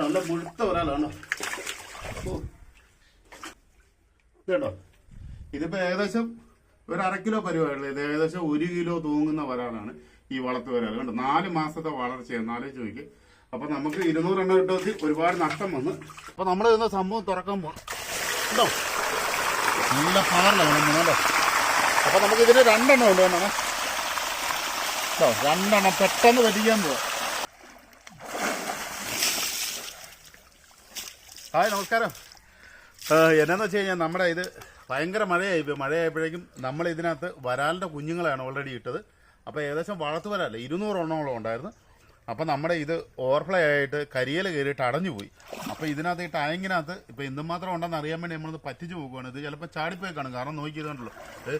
നല്ല മുഴുത്ത വരാലാണ് കേട്ടോ ഇതിപ്പോ ഏകദേശം ഒരു അര കിലോ പരിപാടിയുള്ളൂ ഇത് ഏകദേശം ഒരു കിലോ തൂങ്ങുന്ന വരാലാണ് ഈ വളർത്ത് വരാൽ കണ്ടോ നാല് മാസത്തെ വളർച്ചയാണ്. നാലേ ചോദിക്ക് അപ്പൊ നമുക്ക് ഇരുന്നൂറ് എണ്ണം കിട്ടുമെങ്കിൽ ഒരുപാട് നഷ്ടം വന്ന്. അപ്പൊ നമ്മൾ ഇന്ന് സംഭവം തുറക്കാൻ പോകണം നല്ല പാറിലാണ് അപ്പൊ നമുക്ക് ഇതിന് രണ്ടെണ്ണം ഉണ്ട് കേട്ടോ രണ്ടെണ്ണം പെട്ടെന്ന് പറ്റിക്കാൻ പോവാം. ഹായ് നമസ്കാരം. എന്നാന്ന് വെച്ച് കഴിഞ്ഞാൽ നമ്മുടെ ഇത് ഭയങ്കര മഴയായി മഴയായപ്പോഴേക്കും നമ്മൾ ഇതിനകത്ത് വരാലിന്റെ കുഞ്ഞുങ്ങളാണ് ഓൾറെഡി ഇട്ടത്. അപ്പോൾ ഏകദേശം വളർത്തു വരാല്ല? ഇരുന്നൂറെണ്ണോളം ഉണ്ടായിരുന്നു അപ്പോൾ നമ്മുടെ ഇത് ഓവർഫ്ലൈ ആയിട്ട് കരിയൽ കയറിയിട്ട് അടഞ്ഞു പോയി. അപ്പോൾ ഇതിനകത്ത് ഈ ടാങ്കിനകത്ത് ഇപ്പോൾ എന്തുമാത്രം ഉണ്ടെന്ന് അറിയാൻ വേണ്ടി നമ്മളത് പറ്റിച്ചു പോകുകയാണ് ഇത് ചിലപ്പോൾ ചാടിപ്പോയി കാണും കാരണം നോക്കിയതുകൊണ്ടല്ലോ ഇത്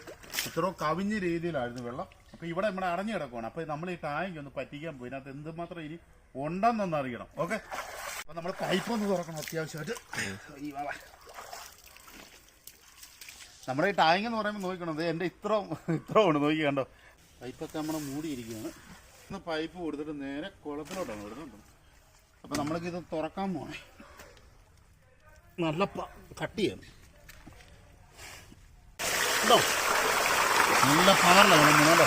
ഇത്ര കവിഞ്ഞ രീതിയിലായിരുന്നു വെള്ളം. അപ്പോൾ ഇവിടെ നമ്മുടെ അടഞ്ഞു കിടക്കുവാണ്. അപ്പോൾ നമ്മൾ ഈ ടാങ്ക് ഒന്ന് പറ്റിക്കാൻ പോയി. ഇതിനകത്ത് എന്തുമാത്രം ഇനി ഉണ്ടെന്നൊന്ന് അറിയണം. ഓക്കെ? നമ്മൾ പൈപ്പ് ഒന്ന് തുറക്കണം അത്യാവശ്യമായിട്ട്. വാ. നമ്മുടെ ഈ ടാങ്ക് എന്ന് പറയുമ്പോൾ നോക്കണം ദേ എന്റെ ഇത്ര ഇത്ര ഉണ്ട്. നോക്കി കണ്ടോ? പൈപ്പൊക്കെ നമ്മൾ മൂടിയിരിക്കുകയാണ്. ഇന്ന് പൈപ്പ് കൊടുത്തിട്ട് നേരെ കുളത്തിലോട്ടാണ് വിടുന്നുണ്ട് അപ്പം നമ്മൾക്ക് ഇത് തുറക്കാൻ പോണേ. നല്ല കട്ട് കേട്ടോ നല്ല പവറിലാണ് കേട്ടോ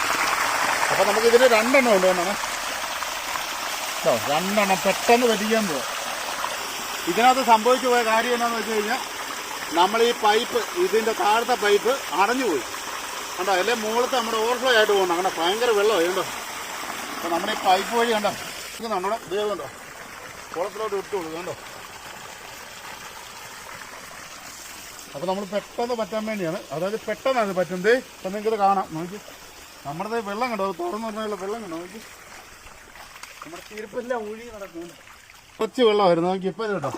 അപ്പം നമുക്ക് ഇതിന് രണ്ടെണ്ണം ഉണ്ട് കേട്ടോ രണ്ടെണ്ണം പെട്ടെന്ന് പറ്റിക്കാൻ പോവാം. ഇതിനകത്ത് സംഭവിച്ചു പോയ കാര്യം എന്താണെന്ന് വെച്ച് കഴിഞ്ഞാൽ നമ്മൾ ഈ പൈപ്പ് ഇതിന്റെ താഴത്തെ പൈപ്പ് അടഞ്ഞുപോയി കണ്ടോ? അല്ലെ? മുകളിലത്തെ നമ്മുടെ ഓവർഫ്ലോ ആയിട്ട് പോകണം അങ്ങനെ ഭയങ്കര വെള്ളമായി കണ്ടോ? അപ്പോൾ നമ്മുടെ ഈ പൈപ്പ് വഴി കണ്ടോ? നമ്മുടെ ഇത് കണ്ടോ? കുളത്തിലോട്ട് ഇട്ടുള്ളൂ കണ്ടോ? അപ്പോൾ നമ്മൾ പെട്ടെന്ന് പറ്റാൻ വേണ്ടിയാണ്. അതായത് പെട്ടെന്നാണ് പറ്റുന്നത് അപ്പം നിങ്ങൾക്കിത് കാണാം. നോക്കി. നമ്മുടെ വെള്ളം കണ്ടോ? തുറന്നു പറഞ്ഞുള്ള വെള്ളം കണ്ടോ? നോക്കി. നമ്മുടെ തിരുപ്പെല്ലാം ഒഴുകി നടക്കുന്നുണ്ട്. കൊച്ചു വെള്ളമായിരുന്നു നമുക്ക് ഇപ്പം കേട്ടോ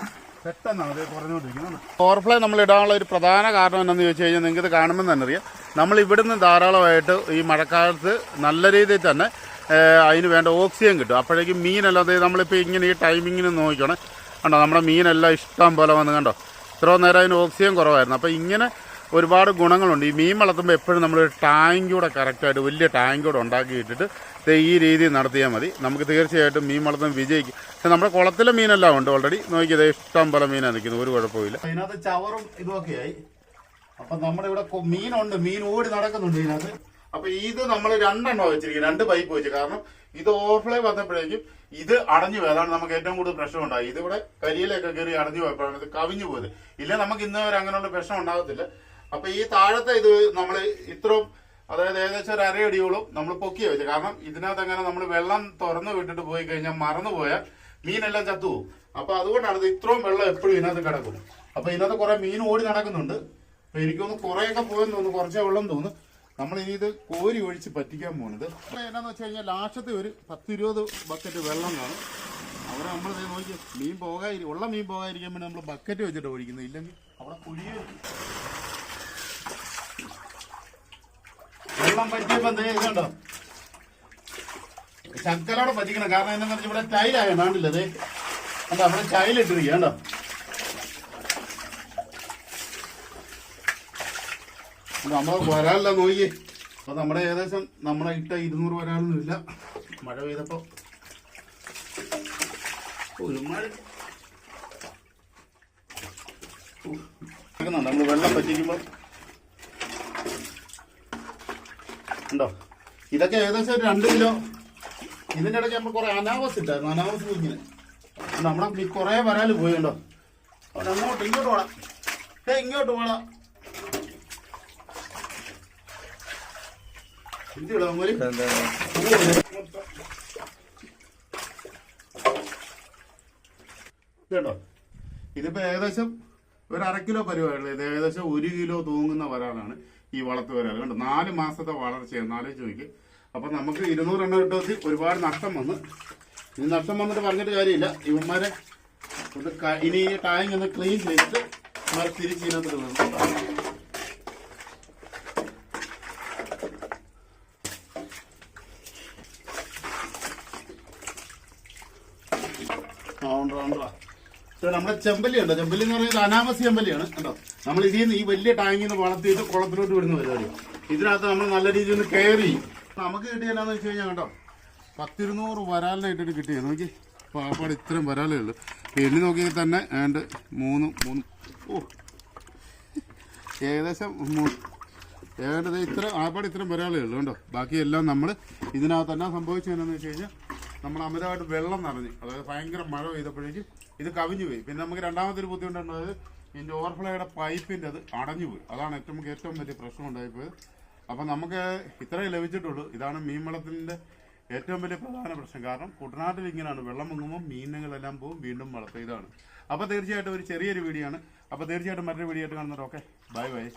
പെട്ടെന്നാണ് അത് കുറഞ്ഞുകൊണ്ടിരിക്കുന്നത്. ഓവർഫ്ലോ നമ്മൾ ഇടാനുള്ള ഒരു പ്രധാന കാരണം എന്താണെന്ന് ചോദിച്ചു കഴിഞ്ഞാൽ നിങ്ങൾക്ക് ഇത് കാണുമ്പോൾ തന്നെ അറിയാം. നമ്മൾ ഇവിടുന്ന് ധാരാളമായിട്ട് ഈ മഴക്കാലത്ത് നല്ല രീതിയിൽ തന്നെ അതിന് വേണ്ട ഓക്സിജൻ കിട്ടും. അപ്പോഴേക്കും മീനെല്ലാം അതായത് നമ്മളിപ്പോൾ ഇങ്ങനെ ഈ ടൈമിങ്ങിന് നോക്കിക്കണേ. കണ്ടോ നമ്മുടെ മീനെല്ലാം ഇഷ്ടം പോലെ വന്ന് കണ്ടോ? ഇത്രയും നേരം അതിന് ഓക്സിജൻ കുറവായിരുന്നു. അപ്പോൾ ഇങ്ങനെ ഒരുപാട് ഗുണങ്ങളുണ്ട്. ഈ മീൻ വളർത്തുമ്പോൾ എപ്പോഴും നമ്മൾ ടാങ്ക് കൂടെ കറക്റ്റായിട്ട് വലിയ ടാങ്ക് കൂടെ ഉണ്ടാക്കിയിട്ടിട്ട് ഈ രീതിയിൽ നടത്തിയാൽ മതി. നമുക്ക് തീർച്ചയായിട്ടും മീൻ വളർത്തും വിജയിക്കും. പക്ഷെ നമ്മുടെ കുളത്തിലെ മീനെല്ലാം ഉണ്ട് ഓൾറെഡി നോക്കിയത് ഇഷ്ടം പോലെ മീനാണ് നിൽക്കുന്നത്. ഒരു കുഴപ്പമില്ല അതിനകത്ത് ചവറും ഇതൊക്കെയായി. അപ്പൊ നമ്മുടെ ഇവിടെ മീനുണ്ട്. മീൻ ഓടി നടക്കുന്നുണ്ട് ഇതിനകത്ത്. അപ്പൊ ഇത് നമ്മൾ രണ്ടെണ്ണം വെച്ചിരിക്കും രണ്ട് പൈപ്പ് വെച്ച്. കാരണം ഇത് ഓവർഫ്ലോ വന്നപ്പോഴേക്കും ഇത് അടഞ്ഞു പോയി. അതാണ് നമുക്ക് ഏറ്റവും കൂടുതൽ പ്രശ്നം ഉണ്ടായി ഇതിവിടെ കരിയിലൊക്കെ കയറി അടഞ്ഞു പോയപ്പോഴാണ് ഇത് കവിഞ്ഞു പോയത്. ഇല്ല നമുക്ക് ഇന്നേ വരെ അങ്ങനെയുള്ള പ്രശ്നം ഉണ്ടാകത്തില്ല. അപ്പൊ ഈ താഴത്തെ ഇത് നമ്മൾ ഇത്രയും അതായത് ഏകദേശം ഒരു അരയടിയോളം നമ്മൾ പൊക്കി വെച്ചു. കാരണം ഇതിനകത്ത് അങ്ങനെ നമ്മൾ വെള്ളം തുറന്നു വിട്ടിട്ട് പോയി കഴിഞ്ഞാൽ മറന്നു പോയാൽ മീനെല്ലാം ചത്തുപോകും അപ്പൊ അതുകൊണ്ടാണ് ഇത് ഇത്രയും വെള്ളം എപ്പോഴും ഇതിനകത്ത് കിടക്കും അപ്പൊ ഇതിനകത്ത് കുറെ മീൻ ഓടി നടക്കുന്നുണ്ട്. അപ്പൊ എനിക്കൊന്ന് കുറെയൊക്കെ പോയെന്ന് തോന്നുന്നു കുറച്ചേ വെള്ളം തോന്നുന്നു. നമ്മൾ ഇനി ഇത് കോരി ഒഴിച്ച് പറ്റിക്കാൻ പോകുന്നത് എന്നാന്ന് വെച്ച് കഴിഞ്ഞാൽ ലാസ്റ്റത്തെ ഒരു പത്തിരുപത് ബക്കറ്റ് വെള്ളം കാണും. അവിടെ നമ്മൾ നോക്കി മീൻ പോകാതിരി ഉള്ള മീൻ പോകാതിരിക്കാൻ വേണ്ടി നമ്മൾ ബക്കറ്റ് വെച്ചിട്ട് ഒഴിക്കുന്നത്. ഇല്ലെങ്കിൽ അവിടെ കുഴിയെ വെള്ളം പറ്റിക്കണം കാരണം എന്താണെന്ന് വെച്ചാൽ ഇവിടെ ടൈലായ കാണില്ലത് അല്ല അവിടെ ടൈലിട്ടിരിക്കുക കണ്ടോ നമ്മൾ വരാനില്ല നോക്കി അപ്പൊ നമ്മുടെ ഏകദേശം നമ്മളെ ഇട്ട ഇരുന്നൂറ് വരാനൊന്നും ഇല്ല മഴ പെയ്തപ്പോ ഒരു മഴ നമ്മൾ വെള്ളം പറ്റിക്കുമ്പോൾ ഉണ്ടോ ഇതൊക്കെ ഏകദേശം ഒരു രണ്ട് കിലോ. ഇതിന്റെ ഇടയ്ക്ക് നമ്മൾ കുറെ അനാവസ് ഇട്ടായിരുന്നു. അനാവസ് കുഞ്ഞിന്. നമ്മളെ കുറെ വരാൽ പോയിണ്ടോ അവിടെ അങ്ങോട്ട് ഇങ്ങോട്ട് പോടാം ഏ ഇങ്ങോട്ട് മോര് കേട്ടോ ഇതിപ്പോ ഏകദേശം ഒരു അര കിലോ ഇത് ഏകദേശം ഒരു കിലോ തൂങ്ങുന്ന വരാലാണ്. ഈ വളർത്ത് വരാൽ കണ്ടോ? നാല് മാസത്തെ വളർച്ചയാണ് നാലേ ചോദിക്ക് അപ്പൊ നമുക്ക് ഇരുന്നൂറ് ഇരുന്നൂറെണ്ണം കിട്ടുമെങ്കിൽ ഒരുപാട് നഷ്ടം വന്ന്. ഇനി നഷ്ടം വന്നിട്ട് പറഞ്ഞിട്ട് കാര്യമില്ല. ഇവന്മാരെ ഇനി ഈ ടാങ്ക് ഒന്ന് ക്ലീൻ ചെയ്തിട്ട് ഇവന്മാരെ തിരിച്ച് ഇതിനകത്ത് നമ്മുടെ ചെമ്പല്ലി ഉണ്ടോ? ചെമ്പല്ലി എന്ന് പറയുന്നത് അനാമസി ചെമ്പല്ലിയാണ്. കേട്ടോ നമ്മൾ ഇതിൽ നിന്ന് ഈ വലിയ ടാങ്കിൽ നിന്ന് വളർത്തിയിട്ട് കുളത്തിലോട്ട് വിടുന്ന പരിപാടി. ഇതിനകത്ത് നമ്മൾ നല്ല രീതിയിൽ ഒന്ന് കെയർ ചെയ്യും നമുക്ക് കിട്ടിയ വെച്ച് കഴിഞ്ഞാൽ കേട്ടോ പത്തിരുന്നൂറ് വരാലിനെ കിട്ടിയത്. നോക്കി പാപ്പാട് ഇത്രയും വരാലേ ഉള്ളൂ. എണ്ണി നോക്കിയാൽ തന്നെ ഏണ്ട് മൂന്ന് മൂന്ന്. ഓ. ഏകദേശം മൂന്ന് ഏണ്ടത് ഇത്ര ആപ്പാട് ഇത്രയും വരാലേ ഉള്ളൂ കേട്ടോ ബാക്കിയെല്ലാം നമ്മൾ ഇതിനകത്ത് തന്നെ സംഭവിച്ചതെന്നു വെച്ച് കഴിഞ്ഞാൽ നമ്മൾ അമിതമായിട്ട് വെള്ളം നിറഞ്ഞു. അതായത് ഭയങ്കര മഴ പെയ്തപ്പോഴേക്കും ഇത് കവിഞ്ഞു പോയി പിന്നെ നമുക്ക് രണ്ടാമത്തെ ഒരു ബുദ്ധിമുട്ടുണ്ടായത് ഇതിന്റെ ഓവർഫ്ലോയുടെ പൈപ്പിന്റെ അത് അടഞ്ഞു പോയി. അതാണ് ഏറ്റവും ഏറ്റവും വലിയ പ്രശ്നം ഉണ്ടായിപ്പോയത്. അപ്പം നമുക്ക് ഇത്രയേ ലഭിച്ചിട്ടുള്ളൂ. ഇതാണ് മീൻ വളത്തിന്റെ ഏറ്റവും വലിയ പ്രധാന പ്രശ്നം. കാരണം കുട്ടനാട്ടിൽ ഇങ്ങനെയാണ്. വെള്ളം മുങ്ങുമ്പോൾ മീനുകളെല്ലാം പോകും വീണ്ടും വളർത്തുക ഇതാണ്. അപ്പോൾ തീർച്ചയായിട്ടും ഒരു ചെറിയൊരു വീഡിയോ ആണ്. അപ്പോൾ തീർച്ചയായിട്ടും മറ്റൊരു വീഡിയോ ആയിട്ട് കാണുന്നത് ഓക്കെ ബൈ ബൈ